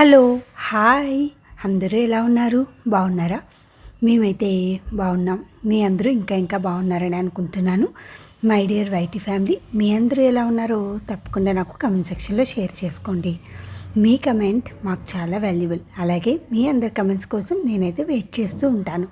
Hello hi. అందరూ ఎలా ఉన్నారు? బాగున్నారా? మేమైతే బాగున్నాం. మీ అందరూ ఇంకా ఇంకా బాగున్నారని అనుకుంటున్నాను. మై డియర్ వైటీ ఫ్యామిలీ మీ అందరూ ఎలా ఉన్నారో తప్పకుండా నాకు కమెంట్ సెక్షన్లో షేర్ చేసుకోండి. మీ కమెంట్ మాకు చాలా వాల్యుబుల్ అలాగే మీ అందరి కమెంట్స్ కోసం నేనైతే వెయిట్ చేస్తూ ఉంటాను.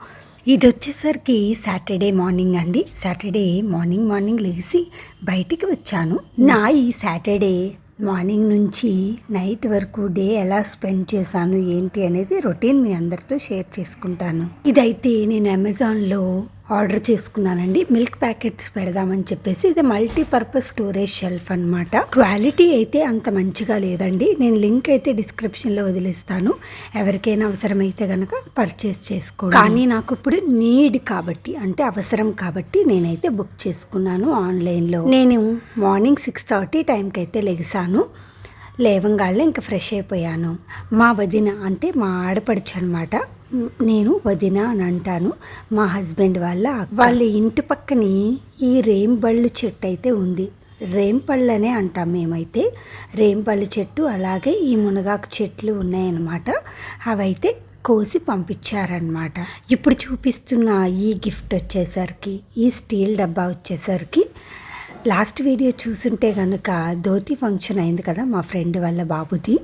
ఇది వచ్చేసరికి సాటర్డే మార్నింగ్ అండి. సాటర్డే మార్నింగ్ మార్నింగ్ లేచి బయటికి వచ్చాను. నా ఈ సాటర్డే మార్నింగ్ నుంచి నైట్ వరకు డే ఎలా స్పెండ్ చేశాను ఏంటి అనేది రొటీన్ మీ అందరితో షేర్ చేసుకుంటాను. ఇదైతే నేను అమెజాన్లో ఆర్డర్ చేసుకున్నానండి. మిల్క్ ప్యాకెట్స్ పెడదామని చెప్పేసి ఇది మల్టీపర్పస్ స్టోరేజ్ షెల్ఫ్ అనమాట క్వాలిటీ అయితే అంత మంచిగా లేదండి. నేను లింక్ అయితే డిస్క్రిప్షన్లో వదిలేస్తాను. ఎవరికైనా అవసరమైతే కనుక పర్చేస్ చేసుకో కానీ నాకు ఇప్పుడు నీడ్ కాబట్టి అంటే అవసరం కాబట్టి నేనైతే బుక్ చేసుకున్నాను ఆన్లైన్లో. నేను మార్నింగ్ సిక్స్ థర్టీ టైంకి అయితే లెగిసాను. లేవంగానే ఇంకా ఫ్రెష్ అయిపోయాను. మా వదిన అంటే మా ఆడపడుచు అనమాట నేను వదిన అని అంటాను. మా హస్బెండ్ వాళ్ళ వాళ్ళ ఇంటి పక్కనే ఈ రేంబళ్ళు చెట్టు అయితే ఉంది. రేంపళ్ళు అనే అంటాం మేమైతే. రేంపళ్ళు చెట్టు అలాగే ఈ మునగాకు చెట్లు ఉన్నాయన్నమాట. అవైతే కోసి పంపించారనమాట ఇప్పుడు చూపిస్తున్న ఈ గిఫ్ట్ వచ్చేసరికి ఈ స్టీల్ డబ్బా వచ్చేసరికి లాస్ట్ వీడియో చూసుంటే కనుక ధోతి ఫంక్షన్ అయింది కదా మా ఫ్రెండ్ వాళ్ళ బాబుది.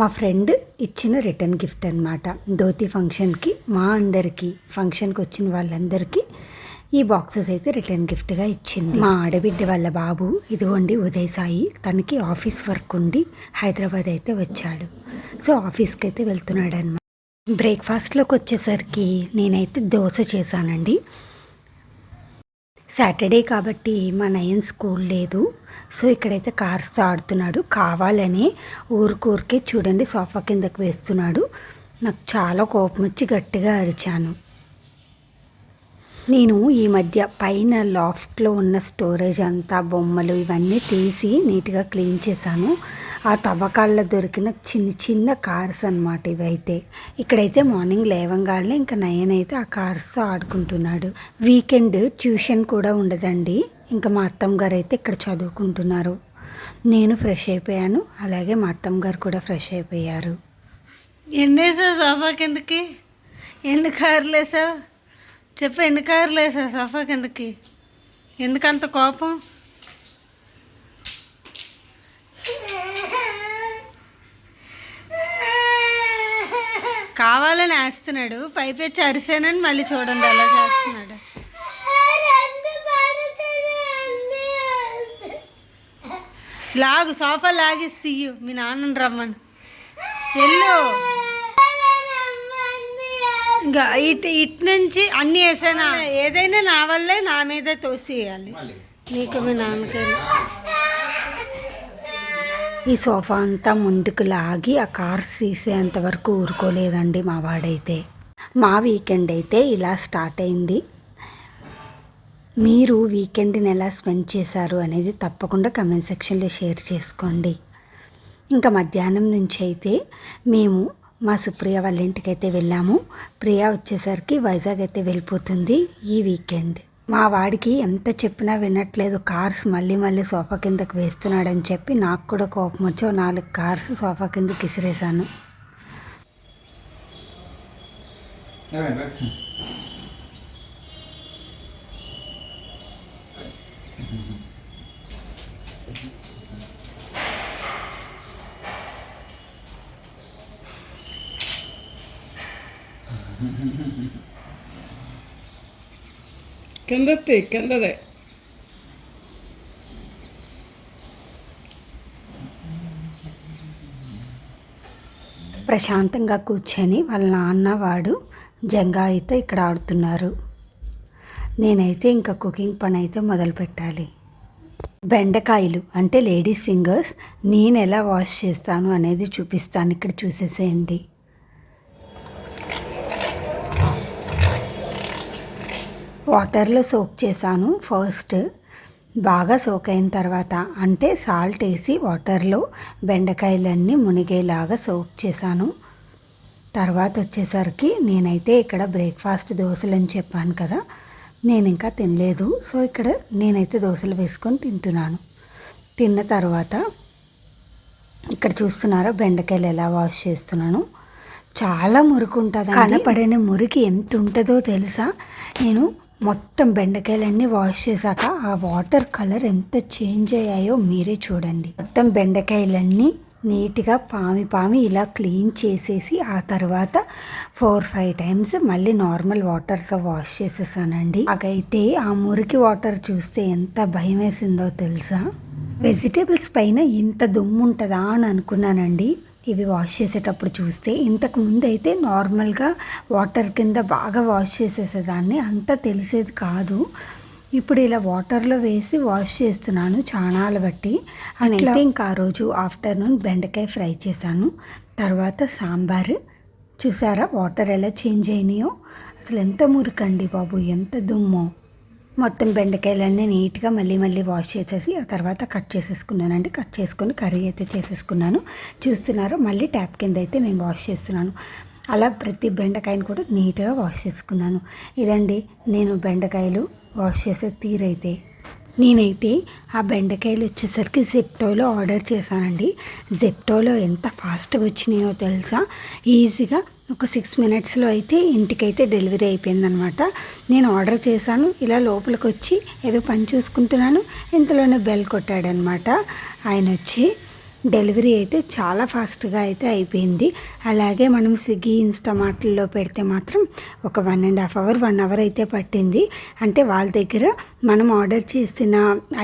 మా ఫ్రెండ్ ఇచ్చిన రిటర్న్ గిఫ్ట్ అనమాట ధోతి ఫంక్షన్కి మా అందరికీ ఫంక్షన్కి వచ్చిన వాళ్ళందరికీ ఈ బాక్సెస్ అయితే రిటర్న్ గిఫ్ట్గా ఇచ్చింది. మా ఆడబిడ్డ వాళ్ళ బాబు ఇదిగోండి ఉదయ్ సాయి తనకి ఆఫీస్ వర్క్ ఉండి హైదరాబాద్ అయితే వచ్చాడు. సో ఆఫీస్కి అయితే వెళ్తున్నాడు అనమాట బ్రేక్ఫాస్ట్లోకి వచ్చేసరికి నేనైతే దోశ చేశానండి. సాటర్డే కాబట్టి మా నయన్ స్కూల్ లేదు. సో ఇక్కడైతే కార్స్ ఆడుతున్నాడు. కావాలని ఊరికూరికే చూడండి సోఫా కిందకు వేస్తున్నాడు. నాకు చాలా కోపం వచ్చి గట్టిగా అరిచాను. నేను ఈ మధ్య పైన లాఫ్ట్లో ఉన్న స్టోరేజ్ అంతా బొమ్మలు ఇవన్నీ తీసి నీట్గా క్లీన్ చేశాను. ఆ తవ్వకాల్లో దొరికిన చిన్న చిన్న కార్స్ అనమాట ఇవైతే. ఇక్కడైతే మార్నింగ్ లేవంగానే ఇంకా నయన్ అయితే ఆ కార్స్ ఆడుకుంటున్నాడు. వీకెండ్ ట్యూషన్ కూడా ఉండదండి. ఇంకా మా అత్తమ్మ గారు అయితే ఇక్కడ చదువుకుంటున్నారు. నేను ఫ్రెష్ అయిపోయాను. అలాగే మా అత్తమ్మ గారు కూడా ఫ్రెష్ అయిపోయారు. ఎన్నేసావు సోఫా కిందకి ఎన్ని కార్లు వేసావు? చెప్పు ఎన్ని కార్లు వేసావు సోఫా కిందకి ఎందుకంత కోపం? కావాలని వేస్తున్నాడు. పైపెచ్చి అరిసానని మళ్ళీ చూడండి అలా చేస్తున్నాడు. లాగు సోఫా లాగిస్తీయు మీ నాన్నని రమ్మను. వెళ్ళు. ఇంకా ఇటు ఇటు నుంచి అన్ని వేసానా? ఏదైనా నా వల్లే నా మీదే తోసేయాలి. నీకు మీ నాన్నకైనా ఈ సోఫా అంతా ముందుకు లాగి ఆ కార్స్ తీసేంత వరకు ఊరుకోలేదండి మా వాడైతే. మా వీకెండ్ అయితే ఇలా స్టార్ట్ అయింది. మీరు వీకెండ్ని ఎలా స్పెండ్ చేశారు అనేది తప్పకుండా కమెంట్ సెక్షన్లో షేర్ చేసుకోండి. ఇంకా మధ్యాహ్నం నుంచి అయితే మేము మా సుప్రియ వాళ్ళ ఇంటికి అయితే వెళ్ళాము. ప్రియ వచ్చేసరికి వైజాగ్ అయితే వెళ్ళిపోతుంది ఈ వీకెండ్. మా వాడికి ఎంత చెప్పినా వినట్లేదు. కార్స్ మళ్ళీ మళ్ళీ సోఫా కిందకి వేస్తున్నాడని చెప్పి నాకు కూడా కోపం వచ్చి నాలుగు కార్స్ సోఫా కిందకి విసిరేసాను కిందత్తి కిందదే. ప్రశాంతంగా కూర్చొని వాళ్ళ నాన్న వాడు జంగా అయితే ఇక్కడ ఆడుతున్నారు. నేనైతే ఇంకా కుకింగ్ పని అయితే మొదలు పెట్టాలి బెండకాయలు అంటే లేడీస్ ఫింగర్స్ నేను ఎలా వాష్ చేస్తాను అనేది చూపిస్తాను. ఇక్కడ చూసేసేయండి. వాటర్లో సోక్ చేశాను ఫస్ట్. బాగా సోక్ అయిన తర్వాత అంటే సాల్ట్ వేసి వాటర్లో బెండకాయలన్నీ మునిగేలాగా సోక్ చేశాను. తర్వాత వచ్చేసరికి నేనైతే ఇక్కడ బ్రేక్ఫాస్ట్ దోశలు అని చెప్పాను కదా నేను ఇంకా తినలేదు. సో ఇక్కడ నేనైతే దోశలు వేసుకొని తింటున్నాను. తిన్న తర్వాత ఇక్కడ చూస్తున్నారా బెండకాయలు ఎలా వాష్ చేస్తున్నాను. చాలా మురికి ఉంటుంది కనపడని మురికి ఎంత ఉంటుందో తెలుసా? నేను మొత్తం బెండకాయలన్నీ వాష్ చేశాక ఆ వాటర్ కలర్ ఎంత చేంజ్ అయ్యాయో మీరే చూడండి. మొత్తం బెండకాయలన్నీ నీట్గా పామి పామి ఇలా క్లీన్ చేసేసి ఆ తర్వాత ఫోర్ ఫైవ్ టైమ్స్ మళ్ళీ నార్మల్ వాటర్తో వాష్ చేసేసానండి. నాకైతే ఆ మురికి వాటర్ చూస్తే ఎంత భయం వేసిందో తెలుసా? వెజిటేబుల్స్ పైన ఇంత దుమ్ము ఉంటుందా అని అనుకున్నానండి. ఇవి వాష్ చేసేటప్పుడు చూస్తే ఇంతకు ముందు అయితే నార్మల్గా వాటర్ కింద బాగా వాష్ చేసేసేదాన్ని అంత తెలిసేది కాదు. ఇప్పుడు ఇలా వాటర్లో వేసి వాష్ చేస్తున్నాను చాణాలు బట్టి. అని అయితే ఇంకా ఆ రోజు ఆఫ్టర్నూన్ బెండకాయ ఫ్రై చేశాను. తర్వాత సాంబార్. చూసారా వాటర్ ఎలా చేంజ్ అయినాయో? అసలు ఎంత మురికండి బాబు ఎంత దుమ్మో. మొత్తం బెండకాయలన్నీ నీట్గా మళ్ళీ మళ్ళీ వాష్ చేసేసి ఆ తర్వాత కట్ చేసేసుకున్నానండి కట్ చేసుకొని కర్రీ అయితే చేసేసుకున్నాను. చూస్తున్నారు మళ్ళీ ట్యాప్ కింద అయితే నేను వాష్ చేస్తున్నాను. అలా ప్రతి బెండకాయని కూడా నీట్గా వాష్ చేసుకున్నాను. ఇదండి నేను బెండకాయలు వాష్ చేసే తీరైతే. నేనైతే ఆ బెండకాయలు వచ్చేసరికి జెప్టోలో ఆర్డర్ చేశానండి. జెప్టోలో ఎంత ఫాస్ట్గా వచ్చినాయో తెలుసా? ఈజీగా ఒక సిక్స్ మినిట్స్లో అయితే ఇంటికైతే డెలివరీ అయిపోయిందనమాట నేను ఆర్డర్ చేశాను. ఇలా లోపలికి వచ్చి ఏదో పని చూసుకుంటున్నాను. ఇంతలోనే బెల్ కొట్టాడనమాట ఆయన వచ్చి డెలివరీ అయితే చాలా ఫాస్ట్గా అయితే అయిపోయింది. అలాగే మనం స్విగ్గీ ఇన్స్టామార్ట్లో పెడితే మాత్రం ఒక one and half hour one hour అయితే పట్టింది. అంటే వాళ్ళ దగ్గర మనం ఆర్డర్ చేసిన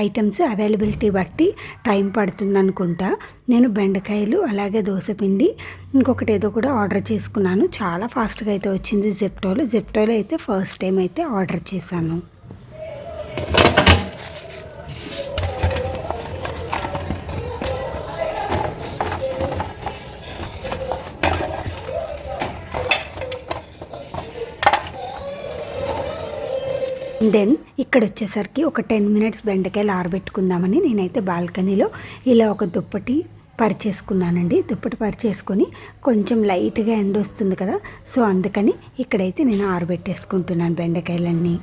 ఐటమ్స్ అవైలబిలిటీ బట్టి టైం పడుతుంది అనుకుంటా నేను బెండకాయలు అలాగే దోశపిండి ఇంకొకటి ఏదో కూడా ఆర్డర్ చేసుకున్నాను. చాలా ఫాస్ట్గా అయితే వచ్చింది జెప్టోలో జెప్టోలో అయితే ఫస్ట్ టైం అయితే ఆర్డర్ చేశాను. దెన్ ఇక్కడ వచ్చేసరికి ఒక టెన్ మినిట్స్ బెండకాయలు ఆరబెట్టుకుందామని నేనైతే బాల్కనీలో ఇలా ఒక దుప్పటి పరిచేసుకున్నానండి. దుప్పటి పరిచేసుకొని కొంచెం లైట్గా ఎండ వస్తుంది కదా సో అందుకని ఇక్కడైతే నేను ఆరబెట్టేసుకుంటున్నాను బెండకాయలన్నీ.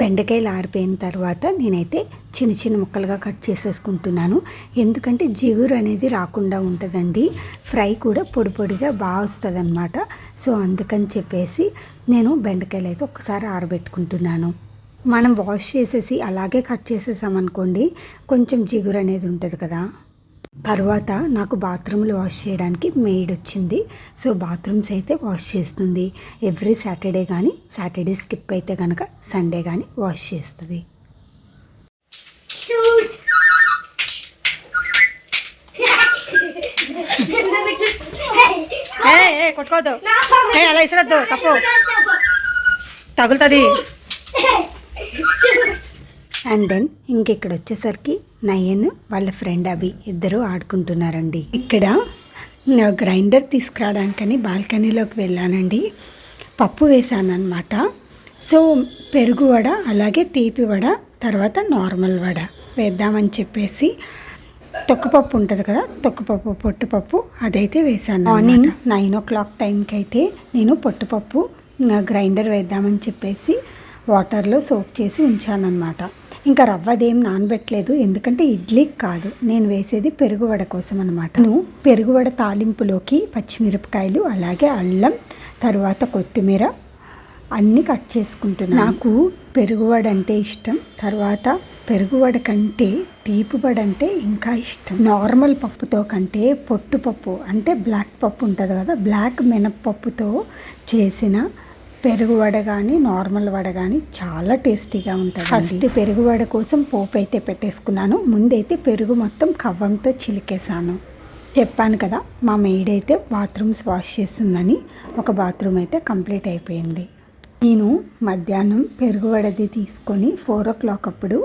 బెండకాయలు ఆరిపోయిన తర్వాత నేనైతే చిన్న చిన్న ముక్కలుగా కట్ చేసేసుకుంటున్నాను. ఎందుకంటే జిగురు అనేది రాకుండా ఉంటుందండి. ఫ్రై కూడా పొడి పొడిగా బాగా వస్తుంది సో అందుకని చెప్పేసి నేను బెండకాయలు అయితే ఒకసారి ఆరబెట్టుకుంటున్నాను. మనం వాష్ చేసేసి అలాగే కట్ చేసేసామనుకోండి కొంచెం జిగురు అనేది ఉంటుంది కదా. తర్వాత నాకు బాత్రూమ్లు వాష్ చేయడానికి మెయిడ్ వచ్చింది. సో బాత్రూమ్స్ అయితే వాష్ చేస్తుంది. ఎవ్రీ సాటర్డే కానీ సాటర్డే స్కిప్ అయితే కనుక సండే కానీ వాష్ చేస్తుంది. కొట్టుకోవద్దు. అలా ఇసరద్దు తప్పు. తగులుతుంది. అండ్ దెన్ ఇంకెక్కడ వచ్చేసరికి నయన్ వాళ్ళ ఫ్రెండ్ అభి ఇద్దరు ఆడుకుంటున్నారండి. ఇక్కడ గ్రైండర్ తీసుకురావడానికని బాల్కనీలోకి వెళ్ళానండి. పప్పు వేసాను అనమాట సో పెరుగు వడ అలాగే తీపి వడ తర్వాత నార్మల్ వడ వేద్దామని చెప్పేసి తొక్కపప్పు ఉంటుంది కదా తొక్కపప్పు పొట్టుపప్పు అదైతే వేసాను మార్నింగ్ నైన్ ఓ క్లాక్ టైంకి అయితే నేను పొట్టుపప్పు గ్రైండర్ వేద్దామని చెప్పేసి వాటర్లో సోక్ చేసి ఉంచానన్నమాట. ఇంకా రవ్వదేం నానబెట్టలేదు. ఎందుకంటే ఇడ్లీకి కాదు. నేను వేసేది పెరుగువడ కోసం అనమాట నేను పెరుగువడ తాలింపులోకి పచ్చిమిరపకాయలు అలాగే అల్లం తర్వాత కొత్తిమీర అన్నీ కట్ చేసుకుంటున్నాను. నాకు పెరుగువడ అంటే ఇష్టం. తర్వాత పెరుగువడ కంటే తీపివడ అంటే ఇంకా ఇష్టం. నార్మల్ పప్పుతో కంటే పొట్టు పప్పు అంటే బ్లాక్ పప్పు ఉంటుంది కదా బ్లాక్ మినప్పప్పుతో చేసిన పెరుగు వడ కానీ నార్మల్ వడ కానీ చాలా టేస్టీగా ఉంటుంది ఫస్ట్ పెరుగు వడ కోసం పోపు అయితే పెట్టేసుకున్నాను. ముందైతే పెరుగు మొత్తం కవ్వంతో చిలికేసాను చెప్పాను కదా మా మెయిడ్ అయితే బాత్రూమ్స్ వాష్ చేస్తుందని ఒక బాత్రూమ్ అయితే కంప్లీట్ అయిపోయింది. నేను మధ్యాహ్నం పెరుగు వడది తీసుకొని ఫోర్ ఓ క్లాక్ అప్పుడు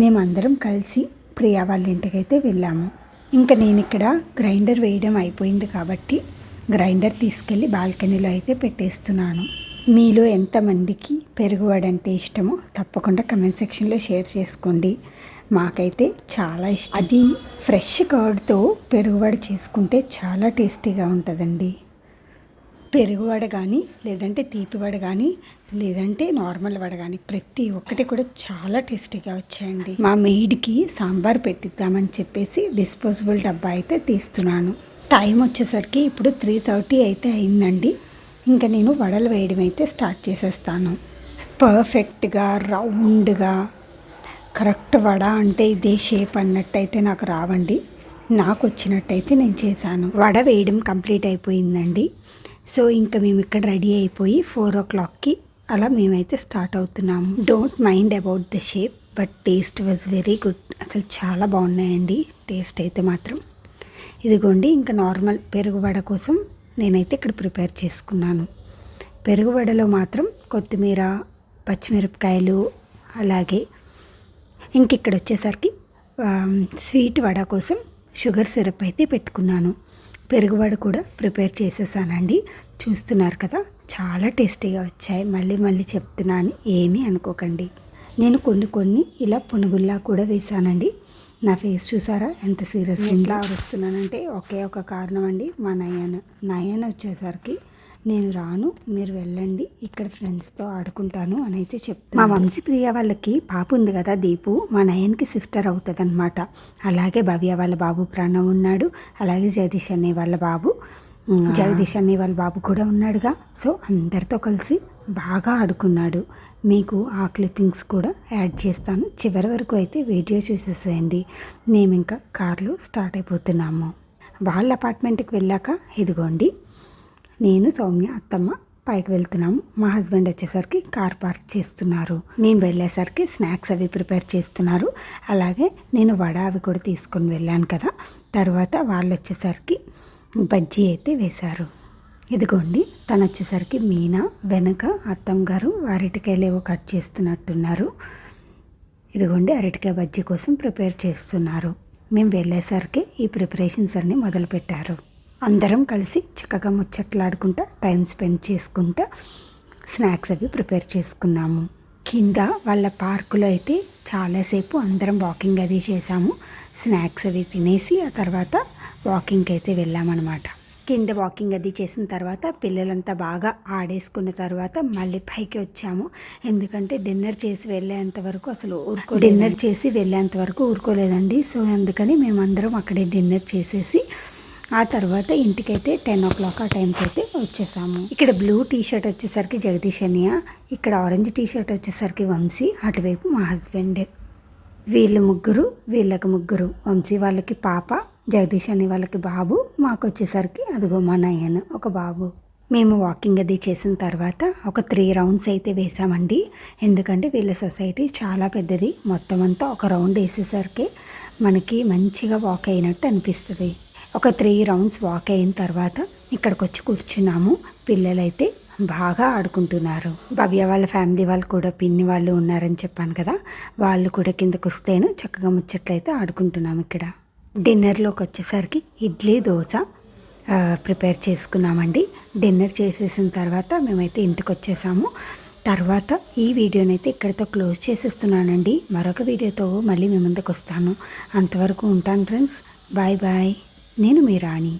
మేమందరం కలిసి ప్రియా వాళ్ళ ఇంటికైతే వెళ్ళాము. ఇంకా నేను ఇక్కడ గ్రైండర్ వేయడం అయిపోయింది కాబట్టి గ్రైండర్ తీసుకెళ్ళి బాల్కనీలో అయితే పెట్టేస్తున్నాను. మీలో ఎంతమందికి పెరుగువడంటే ఇష్టమో తప్పకుండా కమెంట్ సెక్షన్లో షేర్ చేసుకోండి. మాకైతే చాలా ఇష్టం. అది ఫ్రెష్ కర్డ్తో పెరుగువడ చేసుకుంటే చాలా టేస్టీగా ఉంటుందండి. పెరుగు వడ కానీ లేదంటే తీపి వడ కానీ లేదంటే నార్మల్ వడ కానీ ప్రతి ఒక్కటి కూడా చాలా టేస్టీగా వచ్చాయండి. మా మెయిడ్కి సాంబార్ పెట్టిద్దామని చెప్పేసి డిస్పోజబుల్ డబ్బా అయితే తీస్తున్నాను. టైం వచ్చేసరికి ఇప్పుడు త్రీ థర్టీ అయితే అయిందండి. ఇంకా నేను వడలు వేయడం అయితే స్టార్ట్ చేసేస్తాను. పర్ఫెక్ట్గా రౌండ్గా కరెక్ట్ వడ అంటే ఇదే షేప్ అన్నట్టయితే నాకు రావండి. నాకు వచ్చినట్టయితే నేను చేశాను. వడ వేయడం కంప్లీట్ అయిపోయిందండి. సో ఇంకా మేము ఇక్కడ రెడీ అయిపోయి ఫోర్ ఓ క్లాక్కి అలా మేమైతే స్టార్ట్ అవుతున్నాము. Don't mind about the shape but taste was very good అసలు చాలా బాగున్నాయండి. టేస్ట్ అయితే మాత్రం. ఇదిగోండి ఇంకా నార్మల్ పెరుగు వడ కోసం నేనైతే ఇక్కడ ప్రిపేర్ చేసుకున్నాను. పెరుగు వడలో మాత్రం కొత్తిమీర పచ్చిమిరపకాయలు అలాగే ఇంక ఇక్కడ వచ్చేసరికి స్వీట్ వడ కోసం షుగర్ సిరప్ అయితే పెట్టుకున్నాను. పెరుగు వడ కూడా ప్రిపేర్ చేసేసానండి. చూస్తున్నారు కదా చాలా టేస్టీగా వచ్చాయి. మళ్ళీ మళ్ళీ చెప్తున్నాను ఏమీ అనుకోకండి. నేను కొన్ని కొన్ని ఇలా పునుగుల్లా కూడా వేసానండి. నా ఫేస్ చూసారా? ఎంత సీరియస్ ఇంట్లో వస్తున్నానంటే ఒకే ఒక కారణం అండి మా నయన్. నయన్ వచ్చేసరికి నేను రాను మీరు వెళ్ళండి ఇక్కడ ఫ్రెండ్స్తో ఆడుకుంటాను అని అయితే చెప్తాను మా వంశీ ప్రియ వాళ్ళకి పాప ఉంది కదా దీపు మా నయన్కి సిస్టర్ అవుతుంది అనమాట అలాగే భవ్య వాళ్ళ బాబు ప్రాణం ఉన్నాడు అలాగే జగదీష్ అనే వాళ్ళ బాబు జగదీష్ అనే వాళ్ళ బాబు కూడా ఉన్నాడుగా. సో అందరితో కలిసి బాగా ఆడుకున్నాడు. మీకు ఆ క్లిప్పింగ్స్ కూడా యాడ్ చేస్తాను. చివరి వరకు అయితే వీడియో చూసేసేయండి. మేము ఇంకా కార్లో స్టార్ట్ అయిపోతున్నాము. వాళ్ళ అపార్ట్మెంట్కి వెళ్ళాక ఇదిగోండి. నేను సౌమ్య అత్తమ్మ పైకి వెళ్తున్నాము. మా హస్బెండ్ వచ్చేసరికి కార్ పార్క్ చేస్తున్నారు. మేము వెళ్ళేసరికి స్నాక్స్ అవి ప్రిపేర్ చేస్తున్నారు. అలాగే నేను వడ అవి కూడా తీసుకొని వెళ్ళాను కదా. తర్వాత వాళ్ళు వచ్చేసరికి బజ్జీ అయితే వేశారు. ఇదిగోండి తను వచ్చేసరికి మీనా వెనక అత్తమ్మ గారు అరటికాయలు ఏవో కట్ చేస్తున్నట్టున్నారు. ఇదిగోండి అరటికాయ బజ్జీ కోసం ప్రిపేర్ చేస్తున్నారు. మేము వెళ్ళేసరికి ఈ ప్రిపరేషన్స్ అన్నీ మొదలుపెట్టారు. అందరం కలిసి చక్కగా ముచ్చట్లాడుకుంటా టైం స్పెండ్ చేసుకుంటా స్నాక్స్ అవి ప్రిపేర్ చేసుకున్నాము. కింద వాళ్ళ పార్కులో అయితే చాలాసేపు అందరం వాకింగ్ అది చేసాము. స్నాక్స్ అవి తినేసి ఆ తర్వాత వాకింగ్కి అయితే వెళ్ళామన్నమాట. కింద వాకింగ్ అది చేసిన తర్వాత పిల్లలంతా బాగా ఆడేసుకున్న తర్వాత మళ్ళీ పైకి వచ్చాము. ఎందుకంటే డిన్నర్ చేసి వెళ్ళేంత వరకు అసలు ఊరుకో డిన్నర్ చేసి వెళ్ళేంత వరకు ఊరుకోలేదండి. సో అందుకని మేమందరం అక్కడే డిన్నర్ చేసేసి ఆ తర్వాత ఇంటికైతే టెన్ ఓ క్లాక్ ఆ టైంకి అయితే వచ్చేసాము. ఇక్కడ బ్లూ టీ షర్ట్ వచ్చేసరికి జగదీష్ అనియ ఇక్కడ ఆరెంజ్ టీ షర్ట్ వచ్చేసరికి వంశీ అటువైపు మా హస్బెండ్. వీళ్ళు ముగ్గురు వీళ్ళకి ముగ్గురు వంశీ వాళ్ళకి పాప జగదీష్ అనే వాళ్ళకి బాబు మాకు వచ్చేసరికి అదిగో మా నయ్యను ఒక బాబు. మేము వాకింగ్ అది చేసిన తర్వాత ఒక త్రీ రౌండ్స్ అయితే వేసామండి ఎందుకంటే వీళ్ళ సొసైటీ చాలా పెద్దది. మొత్తం అంతా ఒక రౌండ్ వేసేసరికి మనకి మంచిగా వాక్ అయినట్టు అనిపిస్తుంది. ఒక త్రీ రౌండ్స్ వాక్ అయిన తర్వాత ఇక్కడికి వచ్చి కూర్చున్నాము. పిల్లలైతే బాగా ఆడుకుంటున్నారు. భవ్య వాళ్ళ ఫ్యామిలీ వాళ్ళు కూడా పిన్ని వాళ్ళు ఉన్నారని చెప్పాను కదా వాళ్ళు కూడా కిందకు వస్తేను చక్కగా ముచ్చట్లయితే ఆడుకుంటున్నాము ఇక్కడ. డిన్నర్లోకి వచ్చేసరికి ఇడ్లీ దోశ ప్రిపేర్ చేసుకున్నామండి. డిన్నర్ చేసేసిన తర్వాత మేమైతే ఇంటికి వచ్చేసాము తర్వాత ఈ వీడియోనైతే ఇక్కడితో క్లోజ్ చేసేస్తున్నానండి. మరొక వీడియోతో మళ్ళీ మీ ముందుకు వస్తాను అంతవరకు ఉంటాను ఫ్రెండ్స్. Bye bye. నేను మీ రాణి.